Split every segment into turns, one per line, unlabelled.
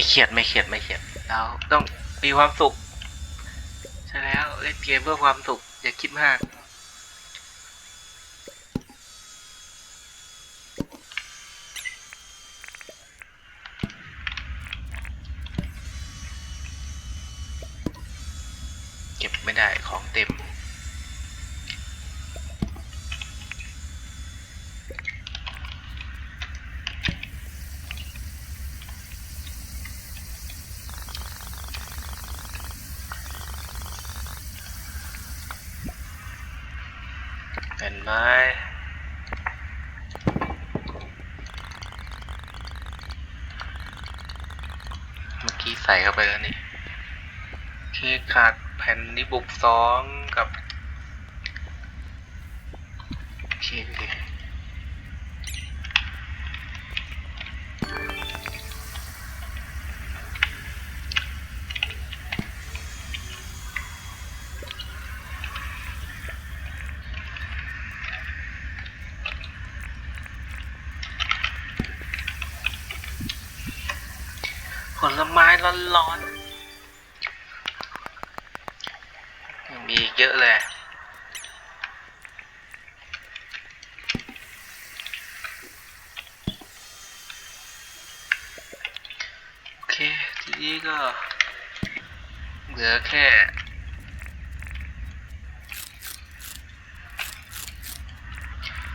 ไม่เครียดไม่เครียดไม่เครียดเราต้องมีความสุขใช่แล้วเล่นเกมเพื่อความสุขอย่าคิดมากเก็บไม่ได้ของเต็ม เห็นไหมเมื่อกี้ใส่เข้าไปแล้วนี่เคกขาดแผ่นนิบุกสอง ลไม้ร้อนๆยังมีเยอะเลยโอเค ทีนี้ก็เหลือแค่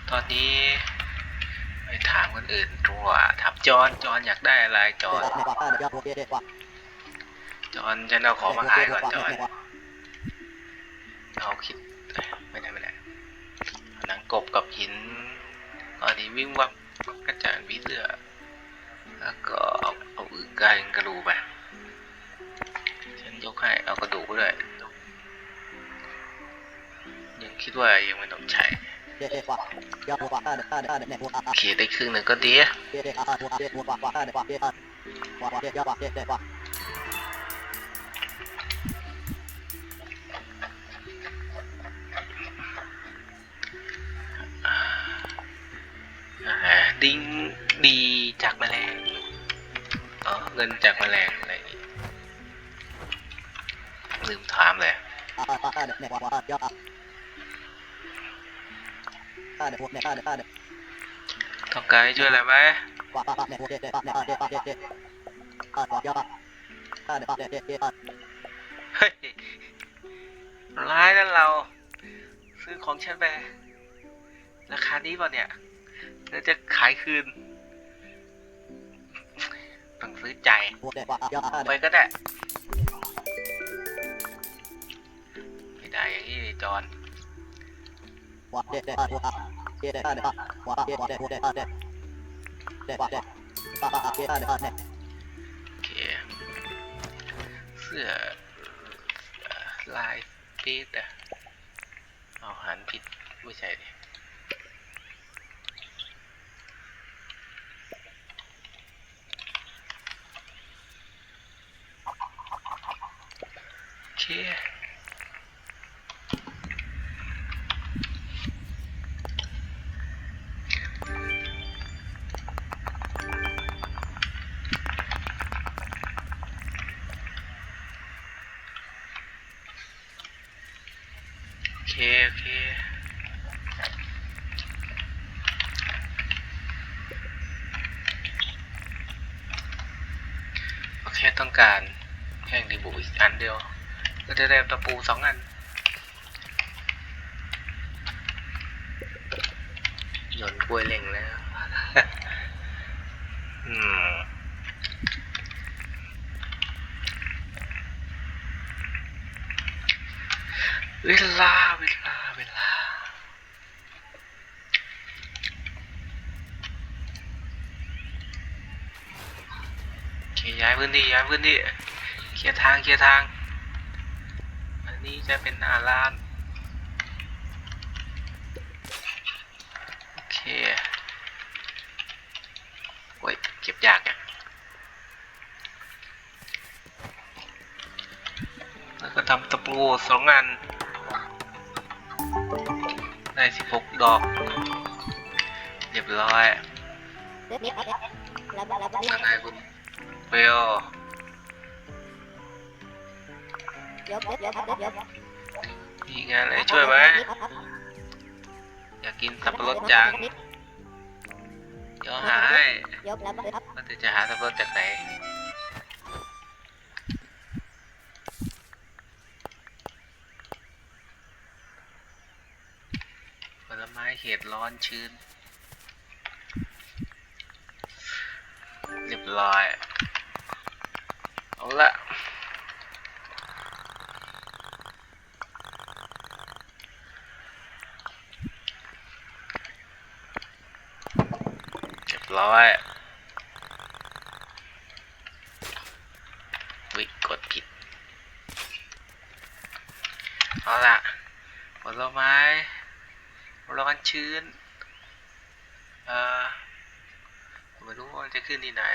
ตอนนี้ไปถามคนอื่นตัวาถาม จอนจอนอยากได้อะไรจอนจอนฉันเอาของมาขายก่อนจอนเอาคิดไม่ได้ไม่ได้หนังกบกับหินตอนนี้วิ่งวับกระจายวิเลือแล้วก็เอาเอาอึ่งไก่กระดูกไปฉันยกให้เอากระดูกด้วยยังคิดว่ายังไม่ต้องใช้ โอเคได้ครึ่งหนึ่งก็ดีดิ้งดีจากแมลงอ๋อเงินจากแมลงอะไรอย่ลืมถามเลย ต้องการให้ช่วยอะไรไหมเฮ้ยร้ายนั่นเรา ซื้อของฉันไปราคานี้ป่ะเนี่ยแล้วจะขายคืนต้องซื้อใจไปก็ได้ไม่ได้อย่างนี้จอน โอเคเสื้อเอ่อลายปีดอะเอาหันผิดไม่ใช่ดิโอเค เคโอเคโอเคต้องการแห่งดีบุอีกอันเดียว ก็จะได้ตะปูสองอันโยนกล้วยเล็งแล้ว อืม เวลาเวลาเวลา โอเคย้ายพื้นที่ย้ายพื้นที่เคลียร์ทางเคลียร์ทาง อันนี้จะเป็นอาลานโอเคโอ้ยเก็บยากอะแล้วก็ทำตะปูสองอัน ได้สิบหกดอก เรียบร้อยยังไงคุณไปล
เดี๋ยว
มีงานอะไรช่วยไหมอยากกินสับปะรดจังเดี๋ยวหาให้
เดี๋ยวแล้วครับ
ว่าแต่จะหาสับปะรดจากไหน ผลไม้เห็ด ร้อนชื้น เรียบร้อย เอาละเรียบร้อยวิกดผิด เอาละผลไม้ ร้อนชื้น เอ่อไม่รู้ว่าจะขึ้นที่ไหน